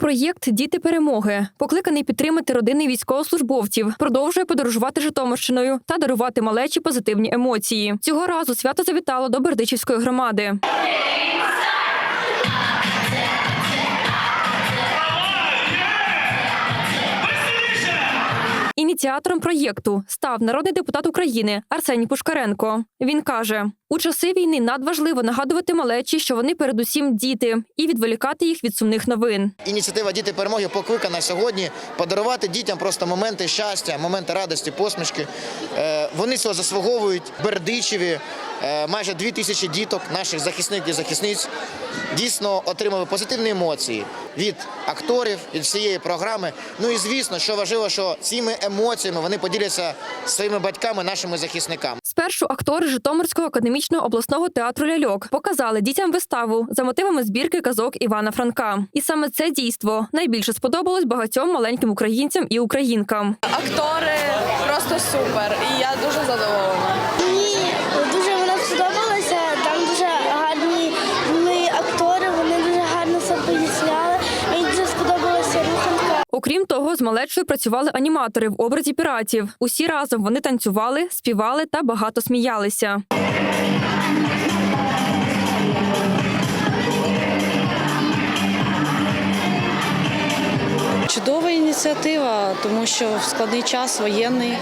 Проєкт Діти перемоги покликаний підтримати родини військовослужбовців, продовжує подорожувати Житомирщиною та дарувати малечі позитивні емоції. Цього разу свято завітало до Бердичівської громади. Ініціатором проєкту став народний депутат України Арсеній Пушкаренко. Він каже: у часи війни надважливо нагадувати малечі, що вони передусім діти, і відволікати їх від сумних новин. Ініціатива Діти перемоги покликана сьогодні подарувати дітям просто моменти щастя, моменти радості, посмішки. Е, Вони цього заслуговують Бердичеві. Е, Майже дві тисячі діток, наших захисників і захисниць, дійсно отримали позитивні емоції від акторів, від всієї програми. Ну і звісно, що важливо, що цими емоціями вони поділяться своїми батьками, нашими захисниками. Спершу актори Житомирського академічного обласного театру ляльок показали дітям виставу за мотивами збірки казок Івана Франка. І саме це дійство найбільше сподобалось багатьом маленьким українцям і українкам. Актори просто супер, і я дуже задоволена. Окрім того, з малечою працювали аніматори в образі піратів. Усі разом вони танцювали, співали та багато сміялися. Чудова ініціатива, тому що в складний час воєнний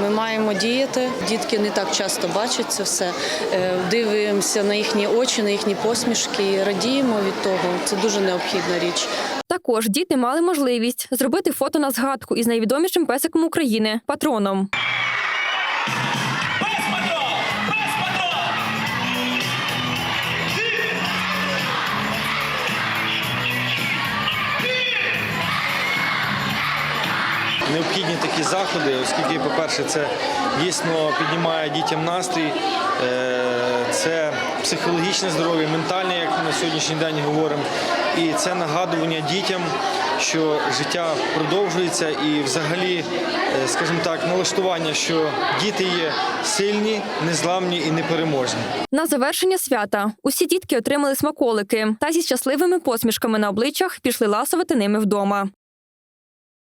ми маємо діяти. Дітки не так часто бачать це все. Е, Дивимося на їхні очі, на їхні посмішки, радіємо від того. Це дуже необхідна річ. Також діти мали можливість зробити фото на згадку із найвідомішим песиком України патроном. необхідні такі заходи, оскільки, по-перше, це дійсно піднімає дітям настрій, е, це психологічне здоров'я, ментальне, як на сьогоднішній день говоримо, і це нагадування дітям, що життя продовжується, і взагалі, е, скажімо так, налаштування, що діти є сильні, незламні і непереможні. На завершення свята усі дітки отримали смаколики та зі щасливими посмішками на обличчях пішли ласувати ними вдома.